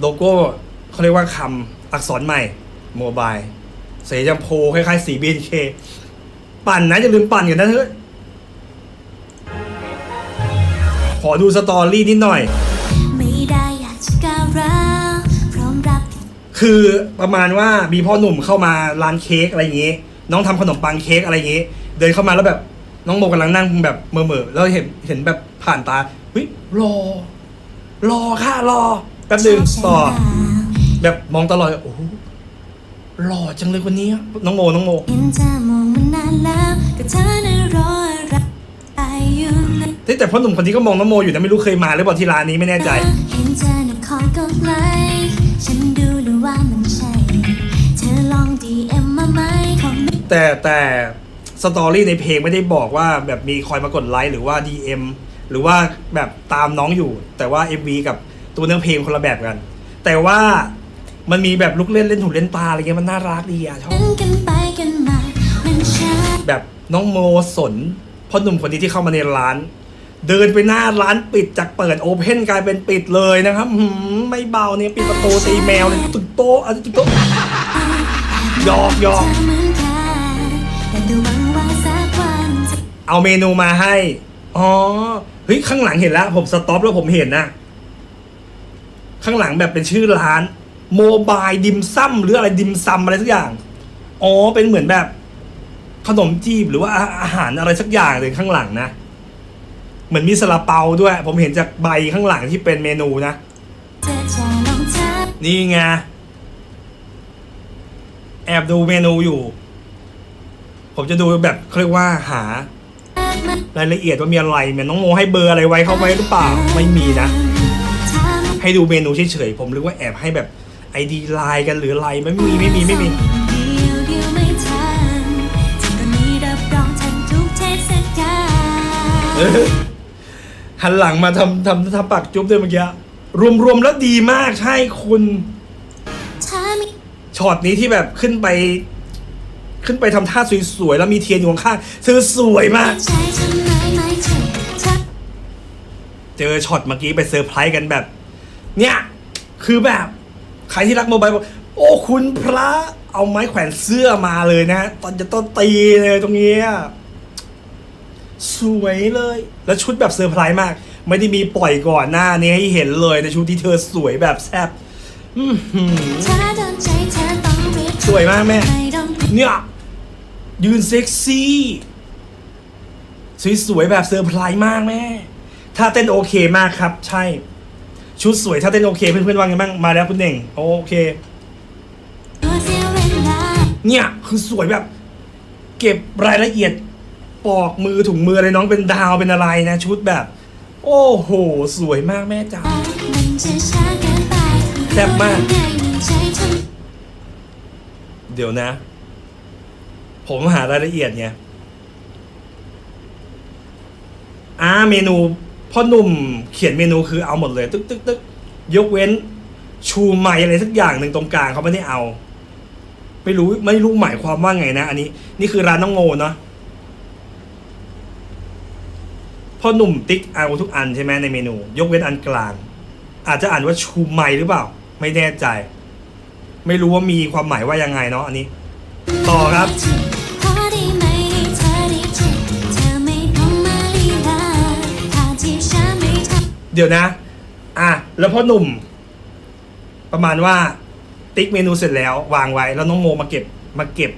โลโก้เขาเรียกว่าคำอักษรใหม่โมบายสีชมพูคล้ายๆสี BNK ปั่นนะอย่าลืมปั่นกันนะเถอะขอดูสตอรี่นิดหน่อยไม่ได้อยากจะก้าวร้าวพร้อมรับผิดคือประมาณว่ามีพ่อหนุ่มเข้ามาร้านเค้กอะไรอย่างงี้ น้องทำขนมปังเค้กอะไรอย่างงี้ เดินเข้ามาแล้วแบบน้องโมกำลังนั่งแบบเมื่อๆแล้วเห็นเห็นแบบผ่านตาเฮ้ยรอ รอค่ะรอ แป๊บหนึงต่อ แบบมองตลอดโอ้โหหล่อจังเลยคนนี้น้องโมน้องโม เห็นเธอมองมานานแล้วก็เธอน่ะรออะไรอยู่นะเฮ้ยแต่พ่อหนุ่มคนนี้ก็มองน้องโมอยู่นะไม่รู้เคยมาหรือเปล่าที่ร้านนี้ไม่แน่ใจ เห็นเธอน่ะคอยกดไลค์ฉันดูแล้วว่ามันใช่ เธอลอง DM มาไหมคอมเมนต์แต่แต่สตอรี่ในเพลงไม่ได้บอกว่าแบบมีคอยมากดไลค์หรือว่า DM หรือว่าแบบตามน้องอยู่ แต่ว่า MV กับ ตัวเนื้อเพลงคนละแบบกัน แต่ว่ามันมีแบบลุกเล่นเล่นหูเล่นตาอะไรเงี้ยมันน่ารักดีอะชอบกันไปกันมามันใช่แบบน้องโมสนพ่อหนุ่มคนนี้ที่เข้ามาในร้าน เดินไปหน้าร้านปิดจากเปิดโอเพนกลายเป็นปิดเลยนะครับหืมไม่เบาเนี่ยปิดประตูตีแมวเลยตึกโต๊ะอะไรตึกโต๊ะหยอกหยอกเธอเหมือนกันแต่ดูหวังว่าสักวันจะเอาเมนูมาให้ อ๋อ เฮ้ย ข้างหลังเห็นแล้ว ผมสต็อปแล้วผมเห็นนะ ข้างหลังแบบเป็นชื่อร้านโมบายดิมซัมหรืออะไรดิมซัมอะไรสักอย่าง อ๋อ เป็นเหมือนแบบ ขนมจีบหรือว่าอาหารอะไรสักอย่างเลยข้างหลังนะ เหมือนมีซาลาเปาด้วย ผมเห็นจากใบข้างหลังที่เป็นเมนูนะ นี่ไง แอบดูเมนูอยู่ ผมจะดูแบบเขาเรียกว่าหารายละเอียดว่ามีอะไรเหมือนน้องโมให้เบอร์อะไรไว้เข้าไว้หรือเปล่า ไม่มีนะ ให้ดูเมนูเฉยๆผมนึกว่าแอบให้แบบไอดีไลน์กันหรืออะไรไม่มีไม่มีไม่มีเดียวเดียวไม่ทันถึงตอนนี้รับรองทันทุกเทศกาลเออหันหลังมาทำทำทำปากจุ๊บด้วยเมื่อกี้รวมๆแล้วดีมากใช่คุณถ้ามีช็อตนี้ที่แบบขึ้นไป ขึ้นไปทำท่าสวยๆแล้วมีเทียนอยู่ข้างๆเธอสวยมากใจทำไมไม่เธอถ้าเจอช็อตเมื่อกี้ไปเซอร์ไพรส์กันแบบ เนี่ยคือแบบใครที่รักโมบายบอกโอ้คุณพระเอาไม้แขวนเสื้อมาเลยนะ ตอนจะต้นตีเลยตรงเนี้ยสวยเลย แล้วชุดแบบเซอร์ไพรส์มาก ไม่ได้มีปล่อยก่อนหน้านี้ให้เห็นเลยในชุดที่เธอสวยแบบแซ่บสวยมากแม่ เนี่ย ยืนเซ็กซี่สวยๆแบบเซอร์ไพรส์มากแม่ ถ้าเต้นโอเคมากครับ ใช่ ชุดสวยถ้าเต้นโอเคเพื่อนๆว่าไงบ้างมาแล้วคุณเน่งโอเค เนี่ยคือสวยแบบ เก็บรายละเอียดปอกมือถุงมืออะไรน้องเป็นดาวเป็นอะไรนะ ชุดแบบ โอ้โห สวยมากแม่จ๋ามันจะช้าแซ่บมาก เดี๋ยวนะ ผมหารายละเอียดไงอ่าเมนู พ่อหนุ่มเขียนเมนูคือเอาหมดเลยตึ๊กตึ๊กตึ๊กยกเว้น ชูไม่อะไรสักอย่างหนึ่งตรงกลางเขาไม่ได้เอา ไม่รู้ไม่รู้หมายความว่าไงนะ อันนี้ นี่คือร้านน้องโงเนาะพ่อหนุ่มติ๊กเอาทุกอันใช่ไหมในเมนู ยกเว้นอันกลาง อาจจะอ่านว่าชูไม่หรือเปล่า ไม่แน่ใจ ไม่รู้ว่ามีความหมายว่ายังไงเนาะอันนี้ ต่อครับ เดี๋ยวนะ อะแล้วพ่อหนุ่ม ประมาณว่า ติ๊กเมนูเสร็จแล้ว วางไว้ แล้วน้องโมมาเก็บมาเก็บ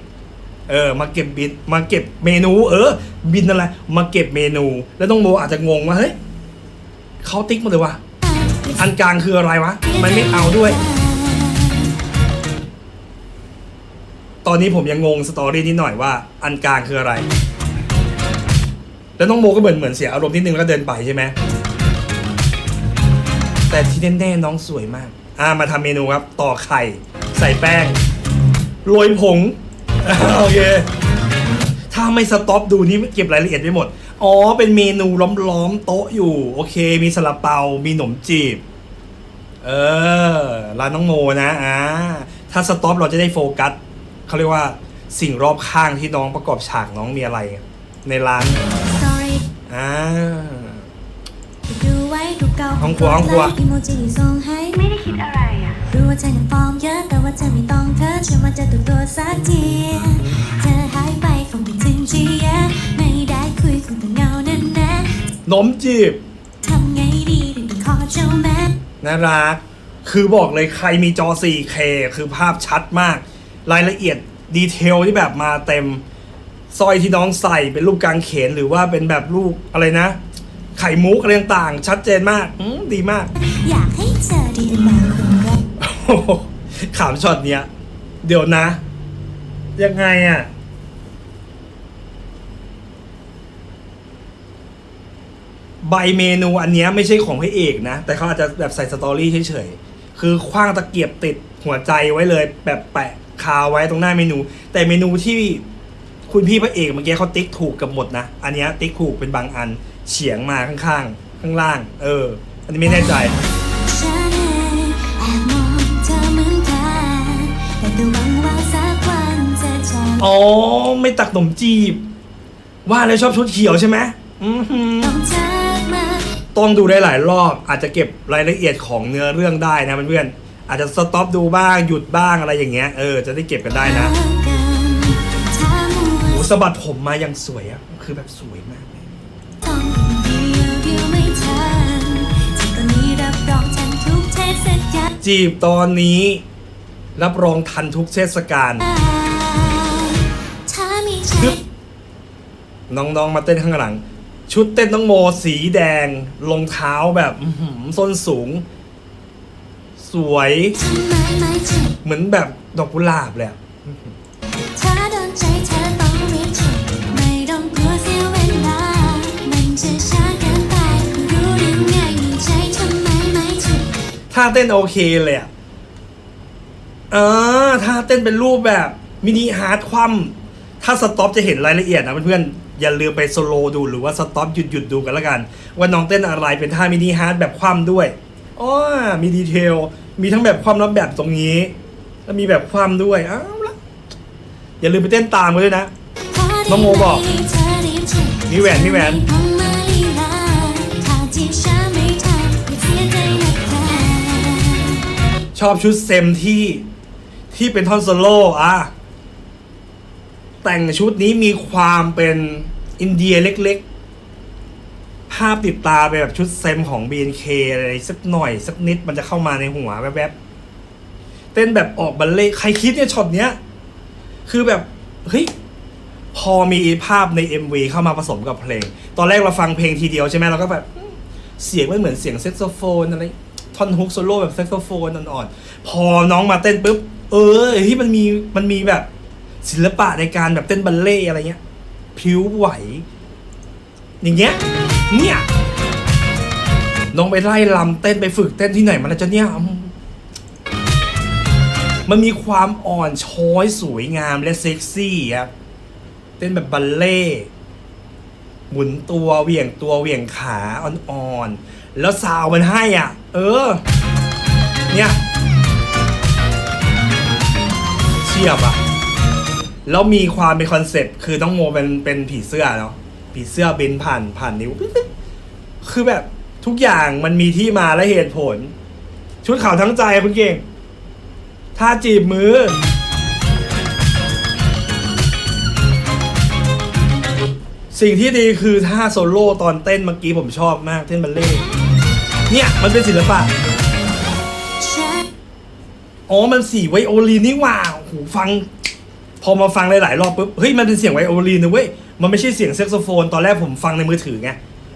เออ มาเก็บบินมาเก็บเมนู เออ บินอะไร มาเก็บเมนู แล้วน้องโมอาจจะงงว่าเฮ้ยเขาติ๊กมาเลยวะอันกลางคืออะไรวะ มันไม่เอาด้วย ตอนนี้ผมยังงงสตอรี่นิดหน่อยว่า อันกลางคืออะไร แล้วน้องโมก็เหมือนเหมือนเสียอารมณ์นิดนึงแล้วเดินไปใช่ไหม แต่ที่แน่ๆน้องสวยมาก อ่ามาทำเมนูครับ ต่อไข่ ใส่แป้ง โรยผง โอเค ถ้าไม่สต็อปดูนี่เก็บรายละเอียดไม่หมด อ๋อ เป็นเมนูล้อมๆโต๊ะอยู่ โอเค มีซาลาเปา มีขนมจีบ เออ ร้านน้องโมนะอ่าถ้าสต็อปเราจะได้โฟกัสเขาเรียกว่าสิ่งรอบข้างที่น้องประกอบฉากน้องมีอะไร ในร้าน Sorry อ่าดูไว้ดูเก่า ห้องครัวห้องครัวอีโมจิส่งให้ไม่ได้คิดอะไรอะรู้ว่าเธอนั้นฟอร์มเยอะแต่ว่าเธอไม่ต้องเพ้อฉันว่าจะตัวตัวสักทีเธอหายไปคงไปถึงที่แย่ไม่ได้คุยคงต้องเหงาแน่แน่นมจีบๆทำไงดีถึงได้ขอเจ้าแม่น่ารัก คือบอกเลยใครมีจอ 4K คือภาพชัดมาก รายละเอียดดีเทลที่แบบมาเต็มสร้อยที่น้องใส่เป็นรูปกางเขนหรือว่าเป็นแบบรูปอะไรนะ ไข่มุกอะไรต่างๆชัดเจนมากอืมดีมาก อยากให้เธอได้มาคนแรกโอ้โหขำช็อตเนี้ย เดี๋ยวนะ ยังไงอะใบเมนูอันเนี้ยไม่ใช่ของพระเอกนะ แต่เขาอาจจะแบบใส่สตอรี่เฉยๆ คือคว้างตะเกียบติดหัวใจไว้เลย แบบแปะคาไว้ตรงหน้าเมนู แต่เมนูที่คุณพี่พระเอกเมื่อกี้เขาติ๊กถูกกับหมดนะ อันเนี้ยติ๊กถูกเป็นบางอัน เฉียงมาข้างๆ ข้างล่าง เออ อันนี้ไม่แน่ใจ ฉันเองแอบมองเธอเหมือนกันแต่ก็หวังว่าสักวันเธอจะอ๋อ ไม่ตักขนมจีบ ว่าแล้วชอบชุดเขียวใช่ไหมอือหือ ต้องทักมาต้องดูได้หลายรอบ อาจจะเก็บรายละเอียดของเนื้อเรื่องได้นะเพื่อนๆอาจจะสต็อปดูบ้างหยุดบ้างอะไรอย่างเงี้ยเออจะได้เก็บกันได้นะ กันถ้ามัว โหสะบัดผมมาอย่างสวยอะคือแบบสวยมาก จีบตอนนี้ รับรองทันทุกเทศกาลถ้ามีใจฮึบน้องๆมาเต้นข้างหลัง ชุดเต้นน้องโมสีแดงรองเท้าแบบอื้อหือส้นสูง สวยทำไมไม่ถึงเหมือนแบบดอกกุหลาบเลย ท่าเต้นโอเคเลยอะเออท่าเต้นเป็นรูปแบบมินิฮาร์ดคว่ำถ้าสต็อปจะเห็นรายละเอียดนะเพื่อนๆอย่าลืมไปสโลดูหรือว่าสต็อปหยุดหยุดดูกันละกัน ว่าน้องเต้นอะไรเป็นท่ามินิฮาร์ดแบบคว่ำด้วยอ๋อมีดีเทลมีทั้งแบบคว่ำแล้วแบบตรงนี้ แล้วมีแบบคว่ำด้วยอ้าวละอย่าลืมไปเต้นตามกันด้วยนะน้องโมบอกมีแหวนมีแหวน ชอบชุดเซมที่ที่เป็นท่อนโซโล่อะแต่งชุดนี้มีความเป็นอินเดียเล็กๆ ภาพติดตาไปแบบชุดเซมของ BNK อะไรสักหน่อย สักนิดมันจะเข้ามาในหัวแวบๆ เต้นแบบออกบัลเล่ใครคิดเนี่ยช็อตเนี้ย คือแบบ เฮ้ย พอมีภาพใน MV เข้ามาผสมกับเพลง ตอนแรกเราฟังเพลงทีเดียวใช่ไหมเราก็แบบ เสียงไม่เหมือนเสียงแซกโซโฟนอะไร ท่อนฮุกโซโล่แบบแซกโซโฟนอ่อนๆ พอน้องมาเต้นปุ๊บ เออที่มันมีมันมีแบบศิลปะในการแบบเต้นบัลเล่ต์อะไรเงี้ยพลิ้วไหว อย่างเงี้ยเนี่ยน้องไปไล่ลำเต้นไปฝึกเต้นที่ไหนมาแล้วจะเนี่ย มันมีความอ่อนช้อยสวยงามและเซ็กซี่ครับเต้นแบบบัลเล่ต์หมุนตัวเหวี่ยงตัวเหวี่ยงขาอ่อนๆ แล้วซาวมันให้อะ เออ เนี่ยเชียบอะ แล้วมีความเป็นคอนเซ็ปต์คือน้องโมเป็นเป็นผีเสื้อเนาะผีเสื้อบินผ่านผ่านนิ้ว คือแบบทุกอย่างมันมีที่มาและเหตุผล ชุดขาวทั้งใจคุณเก่งท่าจีบมือ สิ่งที่ดีคือท่าโซโล่ตอนเต้นเมื่อกี้ผมชอบมากเต้นบัลเล่ เนี่ย มันเป็นศิลปะอ๋อ มันสีไวโอลินนี่ว่าโอ้โหฟัง พอมาฟังหลายๆรอบปุ๊บ เฮ้ย มันเป็นเสียงไวโอลินนะเว้ย มันไม่ใช่เสียงแซกโซโฟน ตอนแรกผมฟังในมือถือไง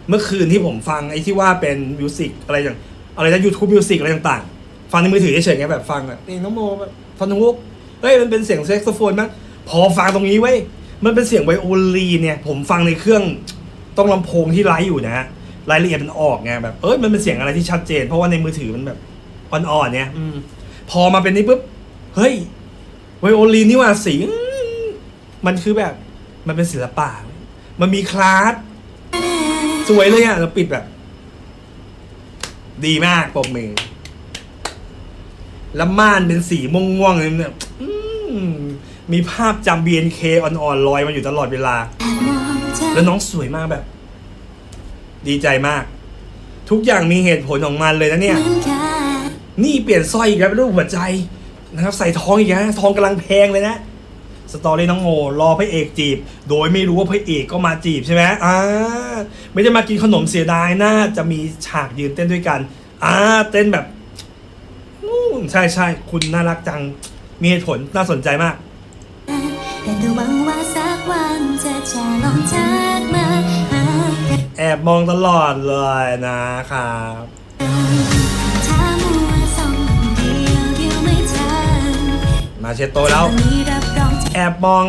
เมื่อคืนที่ผมฟังไอ้ที่ว่าเป็นมิวสิกอะไรอย่าง อะไรนะยูทูบมิวสิกอะไรต่างๆ ฟังในมือถือเฉยๆไงแบบฟังแบบนี่น้องโมแบบฟังนุกเฮ้ย มันเป็นเสียงแซกโซโฟนมั้ง พอฟังตรงนี้เว้ย มันเป็นเสียงไวโอลีนเนี่ย ผมฟังในเครื่องต้องลำโพงที่ไลฟ์อยู่นะฮะ รายละเอียดมันออกไงแบบเอ้ยมันเป็นเสียงอะไรที่ชัดเจน เพราะว่าในมือถือมันแบบอ่อนๆเนี่ยอืมพอมาเป็นนี้ปุ๊บเฮ้ยไวโอลินนี่ว่าสีอื้อมันคือแบบ มันเป็นศิลปะ มันมีคลาสสวยเลยอะแล้วปิดแบบ ดีมากปรบมือแล้วม่านเป็นสีม่วงๆเลยเนี่ยอืมมีภาพจำ BNK อ่อนๆลอยมาอยู่ตลอดเวลา แล้วน้องสวยมากแบบ ดีใจมาก ทุกอย่างมีเหตุผลของมันเลยนะเนี่ย นี่เปลี่ยนสร้อยอีกแล้วเป็นรูปหัวใจนะครับ ใส่ทองอีกแล้วทองกำลังแพงเลยนะสตอรี่น้องโมรอพระเอกจีบ โดยไม่รู้ว่าพระเอกก็มาจีบใช่ไหมอ่าไม่ได้มากินขนมเสียดายน่าจะมีฉากยืนเต้นด้วยกันอ่าเต้นแบบนู่นใช่ใช่คุณน่ารักจังมีเหตุผลน่าสนใจมาก แอบมองตลอดเลยนะครับมาเช็ดโตะแล้ว แอบมอง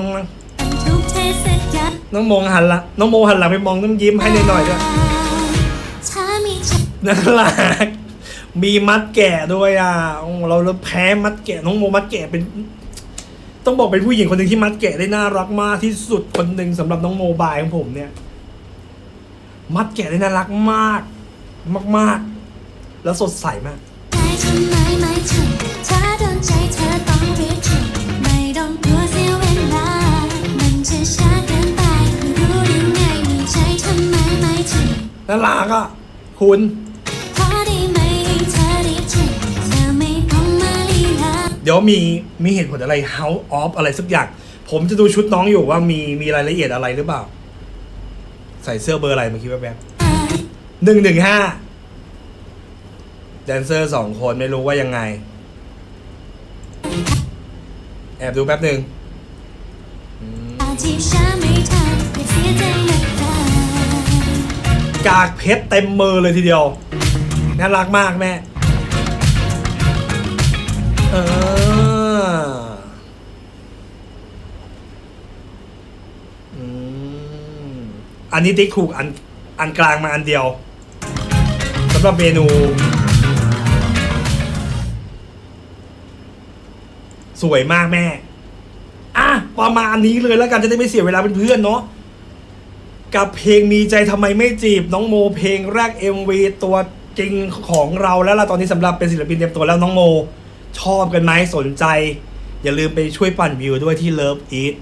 น้องโมหันละน้องโมหันหลังไปมองน้ำยิ้มให้หน่อยๆด้วยถ้ามีใจน่ารักมีมัดแกะด้วยอะเราเราแพ้มัดแกะน้องโมมัดแกะเป็น ต้องบอกเป็นผู้หญิงคนหนึ่งที่มัดแกะได้น่ารักมากที่สุดคนหนึ่งสำหรับน้องโมบายของผมเนี่ย มัดแกะได้น่ารักมาก มาก ๆ แล้วสดใสมากใจทำไมไม่ถึงถ้าโดนใจเธอต้องรีบถึงไม่ต้องกลัวเสียเวลา มันจะช้าเกินไปรู้ได้ไงมีใจทำไมไม่ถึงน่ารักอะ คุณ พอได้ไหมให้เธอรีบถึงเธอไม่ต้องมาลีลา เดี๋ยวมีมีเหตุผลอะไร House of อะไรสักอย่าง ผมจะดูชุดน้องอยู่ว่ามีมีรายละเอียดอะไรหรือเปล่า ใส่เสื้อเบอร์อะไรเมื่อกี้แวบๆหนึ่งหนึ่งห้าแดนเซอร์สองคนไม่รู้ว่ายังไง แอบดูแป๊บหนึ่งอืมอากากเพชรเต็มมือเลยทีเดียว น่ารักมากแม่ เอออืม อันนี้ติ๊กถูกอันอันกลางมาอันเดียวสำหรับเมนู สวยมากแม่ อะ ประมาณนี้เลยแล้วกันจะได้ไม่เสียเวลาเป็นเพื่อนเนาะกับเพลงมีใจทำไมไม่จีบ น้องโมเพลงแรก MV ตัวจริงของเราแล้วล่ะตอนนี้สำหรับเป็นศิลปินเต็มตัวแล้วน้องโม ชอบกันไหมสนใจ อย่าลืมไปช่วยปั่นวิวด้วยที่ Love Eat